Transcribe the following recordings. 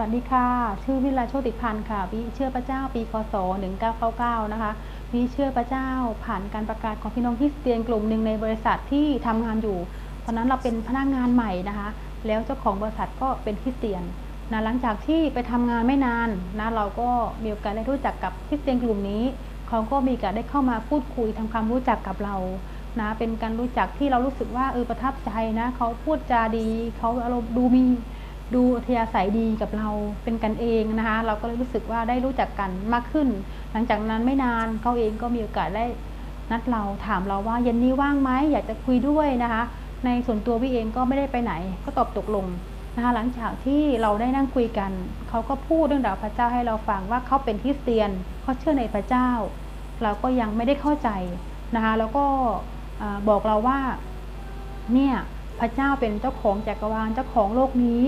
สวัสดีค่ะ ชื่อวิไลโชติพันธ์ค่ะ วิเชื่อพระเจ้าปีคศ1999 นะคะ วิเชื่อพระเจ้าผ่านการประกาศของพี่น้องคริสเตียนกลุ่มหนึ่งในบริษัทที่ทำงานอยู่ ตอนนั้นเราเป็นพนักงานใหม่นะคะ แล้วเจ้าของบริษัทก็เป็นคริสเตียนนะหลังจากที่ไปทำงานไม่นานนะเราก็มีโอกาสได้รู้จักกับคริสเตียนกลุ่มนี้ เขาก็มีโอกาสได้เข้ามาพูดคุยทำความรู้จักกับเรานะเป็นการรู้จักที่เรารู้สึกว่าเออประทับใจนะเขาพูดจาดีเขาอารมณ์ดูมี ดูอัธยาศัยดีกับเราเป็นกันเองนะคะ เราก็เลยรู้สึกว่าได้รู้จักกันมากขึ้น หลังจากนั้นไม่นานเขาเองก็มีโอกาสได้นัดเราถามเราว่าเย็นนี้ว่างไหมอยากจะคุยด้วยนะคะ ในส่วนตัวพี่เองก็ไม่ได้ไปไหน ก็ตอบตกลงนะคะหลังจากที่เราได้นั่งคุยกัน เขาก็พูดเรื่องราวพระเจ้าให้เราฟังว่าเขาเป็นคริสเตียนเขาเชื่อในพระเจ้า เราก็ยังไม่ได้เข้าใจนะคะแล้วก็บอกเราว่าเนี่ยพระเจ้าเป็นเจ้าของจักรวาลเจ้าของโลกนี้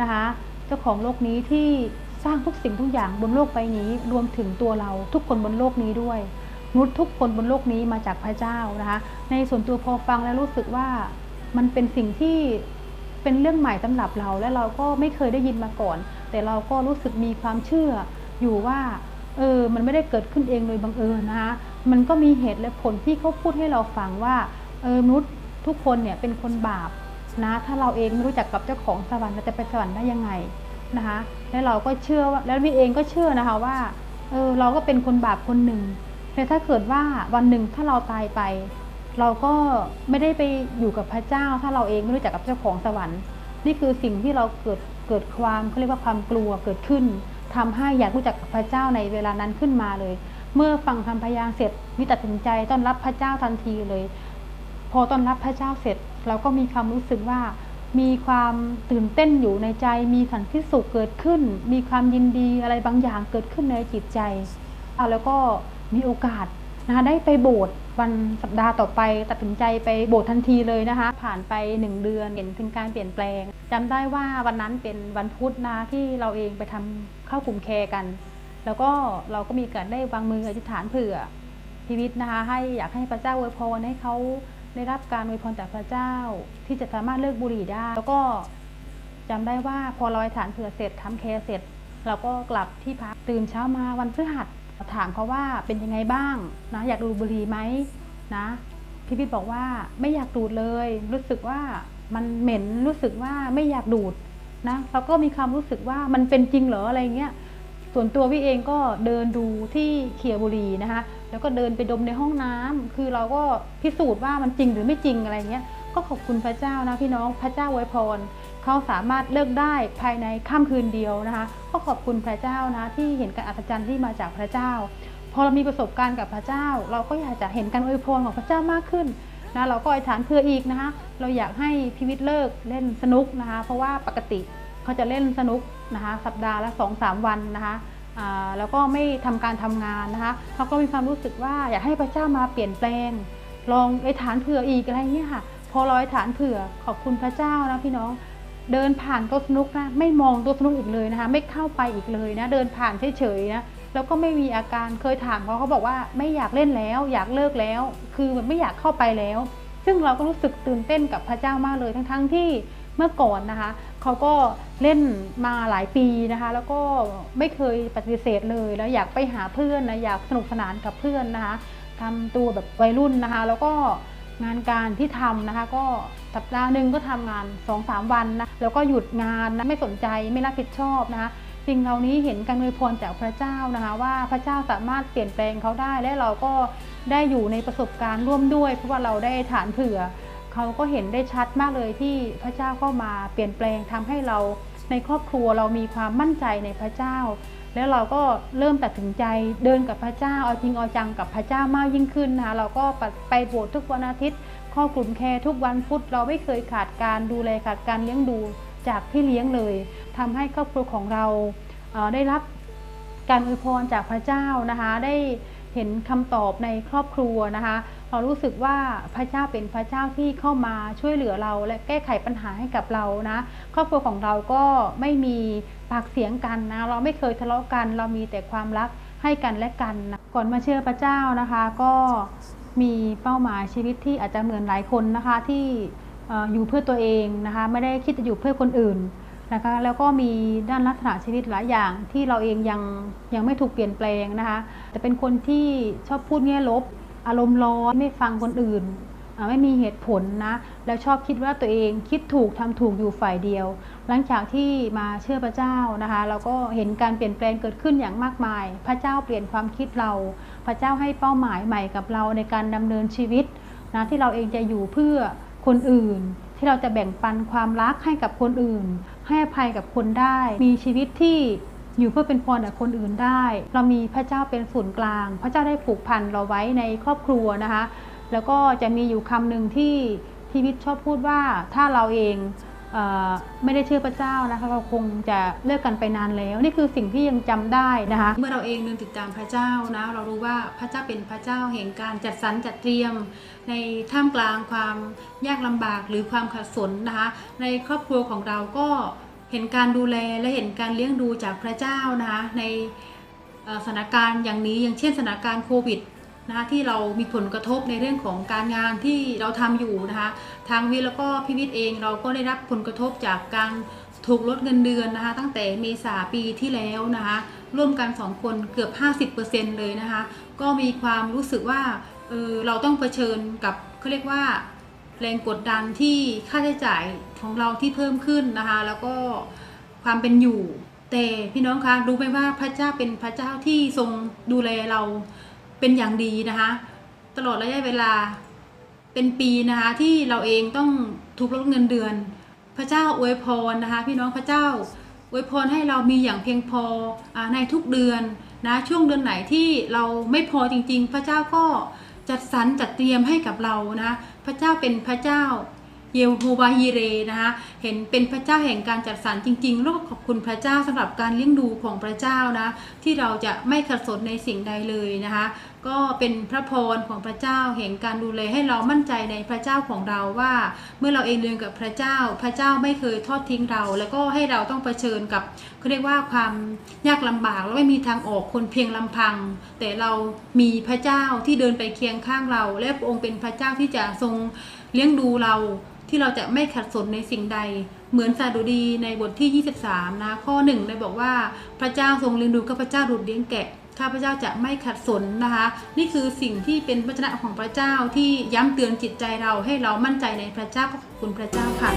นะคะ เจ้าของโลกนี้ที่สร้างทุกสิ่งทุกอย่างบนโลกใบนี้ รวมถึงตัวเราทุกคนบนโลกนี้ด้วยมนุษย์ทุกคนบนโลกนี้มาจากพระเจ้านะคะ ในส่วนตัวพอฟังแล้วรู้สึกว่ามันเป็นสิ่งที่เป็นเรื่องใหม่สำหรับเรา และเราก็ไม่เคยได้ยินมาก่อน แต่เราก็รู้สึกมีความเชื่ออยู่ว่าเออ มันไม่ได้เกิดขึ้นเองโดยบังเอิญนะคะ มันก็มีเหตุและผลที่เขาพูดให้เราฟังว่า เออ มนุษย์ทุกคนเนี่ยเป็นคนบาป นะถ้าเราเองไม่รู้จักกับเจ้าของสวรรค์เราจะไปสวรรค์ได้ยังไงนะคะแล้วเราก็เชื่อว่าแล้วพี่เองก็เชื่อนะคะว่าเออเราก็เป็นคนบาปคนหนึ่งแต่ถ้าเกิดว่าวันหนึ่งถ้าเราตายไป เราก็ไม่ได้ไปอยู่กับพระเจ้า ถ้าเราเองไม่รู้จักกับเจ้าของสวรรค์ นี่คือสิ่งที่เราเกิดเกิดความเขาเรียกว่าความกลัวเกิดขึ้นทำให้อยากรู้จักกับพระเจ้าในเวลานั้นขึ้นมาเลย เมื่อฟังคำพยานเสร็จวิตัดสินใจต้อนรับพระเจ้าทันทีเลย พอต้อนรับพระเจ้าเสร็จ เราก็มีความรู้สึกว่ามีความตื่นเต้นอยู่ในใจ มีสันติสุขเกิดขึ้น มีความยินดีอะไรบางอย่างเกิดขึ้นในจิตใจแล้วก็มีโอกาสนะคะได้ไปโบสถ์วันสัปดาห์ต่อไป ตัดสินใจไปโบสถ์ทันทีเลยนะคะ ผ่านไปหนึ่งเดือนเห็นถึงการเปลี่ยนแปลงจำได้ว่าวันนั้นเป็นวันพุธนะที่เราเองไปทำเข้ากลุ่มแคร์กัน แล้วก็เราก็มีการได้วางมืออธิษฐานเผื่อชีวิตนะคะให้อยากให้พระเจ้าอวยพรให้เขา ได้รับการอวยพรจากพระเจ้าที่จะสามารถเลิกบุหรี่ได้ แล้วก็จำได้ว่าพอเราอธิษฐานเผื่อเสร็จทำแคร์เสร็จ เราก็กลับที่พักตื่นเช้ามาวันพฤหัสถามเขาว่าเป็นยังไงบ้างนะอยากดูดบุหรี่ไหมนะพี่พิทบอกว่าไม่อยากดูดเลย รู้สึกว่ามันเหม็นรู้สึกว่าไม่อยากดูดนะเราก็มีความรู้สึกว่ามันเป็นจริงเหรออะไรเงี้ย ส่วนตัวพี่เองก็เดินดูที่เขียบุรีนะคะ แล้วก็เดินไปดมในห้องน้ำคือเราก็พิสูจน์ว่ามันจริงหรือไม่จริงอะไรเงี้ย ก็ขอบคุณพระเจ้านะพี่น้อง พระเจ้าไวยพรเขาสามารถเลิกได้ภายในค่ำคืนเดียวนะคะ ก็ขอบคุณพระเจ้านะที่เห็นการอัศจรรย์ที่มาจากพระเจ้า พอเรามีประสบการณ์กับพระเจ้า เราก็อยากจะเห็นการอวยพรของพระเจ้ามากขึ้นนะเราก็อธิษฐานเพื่ออีกนะคะ เราอยากให้พิวิทย์เลิกเล่นสนุกนะคะ เพราะว่าปกติเขาจะเล่นสนุก นะคะสัปดาห์ละสองสามวันนะคะแล้วก็ไม่ทำการทำงานนะคะเขาก็มีความรู้สึกว่าอยากให้พระเจ้ามาเปลี่ยนแปลง ลองไอธิษฐานเผื่ออีกอะไรเงี้ยค่ะพอเราอธิษฐานเผื่อขอบคุณพระเจ้านะพี่น้องเดินผ่านโต๊ะสนุกนะไม่มองโต๊ะสนุกอีกเลยนะคะไม่เข้าไปอีกเลยนะเดินผ่านเฉยๆนะแล้วก็ไม่มีอาการเคยถามเขาเขาบอกว่าไม่อยากเล่นแล้ว อยากเลิกแล้ว คือแบบไม่อยากเข้าไปแล้ว ซึ่งเราก็รู้สึกตื่นเต้นกับพระเจ้ามากเลยทั้งๆที่ มื่อก่อนนะคะเขาก็เล่นมาหลายปีนะคะ แล้วก็ไม่เคยปฏิเสธเลย แล้วอยากไปหาเพื่อนนะอยากสนุกสนานกับเพื่อนนะคะทำตัวแบบวัยรุ่นนะคะ แล้วก็งานการที่ทำนะคะ ก็สัปดาห์หนึ่งก็ทำงาน2อสวันนะแล้วก็หยุดงานนะไม่สนใจไม่รับผิดชอบนะคะสิ่งเหล่านี้เห็นการอวยพรจากพระเจ้านะคะ ว่าพระเจ้าสามารถเปลี่ยนแปลงเขาได้และเราก็ได้อยู่ในประสบการณ์ร่วมด้วย เพราะว่าเราได้ฐานเผื่อ เขาก็เห็นได้ชัดมากเลยที่พระเจ้าเข้ามาเปลี่ยนแปลงทำให้เราในครอบครัวเรามีความมั่นใจในพระเจ้า แล้วเราก็เริ่มตัดสินใจเดินกับพระเจ้าเอาจริงเอาจังกับพระเจ้ามากยิ่งขึ้นนะคะเราก็ไปโบสถ์ทุกวันอาทิตย์ข้อกลุ่มแคร์ทุกวันพุธเราไม่เคยขาดการดูแลขาดการเลี้ยงดูจากพี่เลี้ยงเลยทำให้ครอบครัวของเราได้รับการอวยพรจากพระเจ้านะคะได้เห็นคำตอบในครอบครัวนะคะ เรารู้สึกว่าพระเจ้าเป็นพระเจ้าที่เข้ามาช่วยเหลือเราและแก้ไขปัญหาให้กับเรานะ ครอบครัวของเราก็ไม่มีปากเสียงกันนะ เราไม่เคยทะเลาะกัน เรามีแต่ความรักให้กันและกันนะก่อนมาเชื่อพระเจ้านะคะ ก็มีเป้าหมายชีวิตที่อาจจะเหมือนหลายคนนะคะที่อ่อยู่เพื่อตัวเองนะคะไม่ได้คิดจะอยู่เพื่อคนอื่นนะคะแล้วก็มีด้านลักษณะชีวิตหลายอย่างที่เราเองยังยังไม่ถูกเปลี่ยนแปลงนะคะแต่เป็นคนที่ชอบพูดแง่ลบ อารมณ์ร้อนไม่ฟังคนอื่น ไม่มีเหตุผลนะ แล้วชอบคิดว่าตัวเองคิดถูกทำถูกอยู่ฝ่ายเดียว หลังจากที่มาเชื่อพระเจ้านะคะเราก็เห็นการเปลี่ยนแปลงเกิดขึ้นอย่างมากมาย พระเจ้าเปลี่ยนความคิดเรา พระเจ้าให้เป้าหมายใหม่กับเราในการดำเนินชีวิตนะที่เราเองจะอยู่เพื่อคนอื่น ที่เราจะแบ่งปันความรักให้กับคนอื่น ให้อภัยกับคนได้ มีชีวิตที่ อยู่เพื่อเป็นพรแก่คนอื่นได้ เรามีพระเจ้าเป็นศูนย์กลาง พระเจ้าได้ผูกพันเราไว้ในครอบครัวนะคะ แล้วก็จะมีอยู่คำหนึ่งที่ที่วิทย์ชอบพูดว่าถ้าเราเองเออไม่ได้เชื่อพระเจ้านะคะเราคงจะเลิกกันไปนานแล้ว นี่คือสิ่งที่ยังจำได้นะคะ เมื่อเราเองเดินติดตามพระเจ้านะเรารู้ว่าพระเจ้าเป็นพระเจ้าแห่งการจัดสรรจัดเตรียม ในท่ามกลางความยากลำบากหรือความขัดสนนะคะในครอบครัวของเราก็ เห็นการดูแลและเห็นการเลี้ยงดูจากพระเจ้านะคะในสถานการณ์อย่างนี้อย่างเช่นสถานการณ์โควิดนะคะที่เรามีผลกระทบในเรื่องของการงานที่เราทำอยู่นะคะทางวิแล้วก็พี่วิทเองเราก็ได้รับผลกระทบจากการถูกลดเงินเดือนนะคะตั้งแต่เมษาปีที่แล้วนะคะร่วมกัน 2 คนเกือบ 50%เลยนะคะก็มีความรู้สึกว่าเออเราต้องเผชิญกับเขาเรียกว่า แรงกดดันที่ค่าใช้จ่ายของเราที่เพิ่มขึ้นนะคะ แล้วก็ความเป็นอยู่แต่พี่น้องคะรู้ไหมว่าพระเจ้าเป็นพระเจ้าที่ทรงดูแลเราเป็นอย่างดีนะคะ ตลอดระยะเวลาเป็นปีนะคะที่เราเองต้องถูกลดเงินเดือน พระเจ้าอวยพรนะคะ พี่น้องพระเจ้าอวยพรให้เรามีอย่างเพียงพออในทุกเดือนนะช่วงเดือนไหนที่เราไม่พอจริง ๆ พระเจ้าก็จัดสรรจัดเตรียมให้กับเรานะพระเจ้าเป็นพระเจ้า เยโฮวาฮีเรนะคะเห็นเป็นพระเจ้าแห่งการจัดสรรจริงๆแล้วก็ขอบคุณพระเจ้าสำหรับการเลี้ยงดูของพระเจ้านะที่เราจะไม่ขัดสนในสิ่งใดเลยนะคะก็เป็นพระพรของพระเจ้าแห่งการดูแลให้เรามั่นใจในพระเจ้าของเราว่า เมื่อเราเองเดินกับพระเจ้า พระเจ้าไม่เคยทอดทิ้งเรา แล้วก็ให้เราต้องเผชิญกับเขาเรียกว่าความยากลำบากแล้วไม่มีทางออกคนเพียงลำพัง แต่เรามีพระเจ้าที่เดินไปเคียงข้างเรา และองค์เป็นพระเจ้าที่จะทรง เลี้ยงดูเราที่เราจะไม่ขัดสนในสิ่งใด เหมือนซาดูดีในบทที่ 23 นะ ข้อหนึ่งได้บอกว่าพระเจ้าทรงเลี้ยงดูข้าพเจ้าดุดเลี้ยงแกะข้าพเจ้าจะไม่ขัดสนนะคะ นี่คือสิ่งที่เป็นพระชนะของพระเจ้าที่ย้ำเตือนจิตใจเราให้เรามั่นใจในพระเจ้าขอบคุณพระเจ้าค่ะ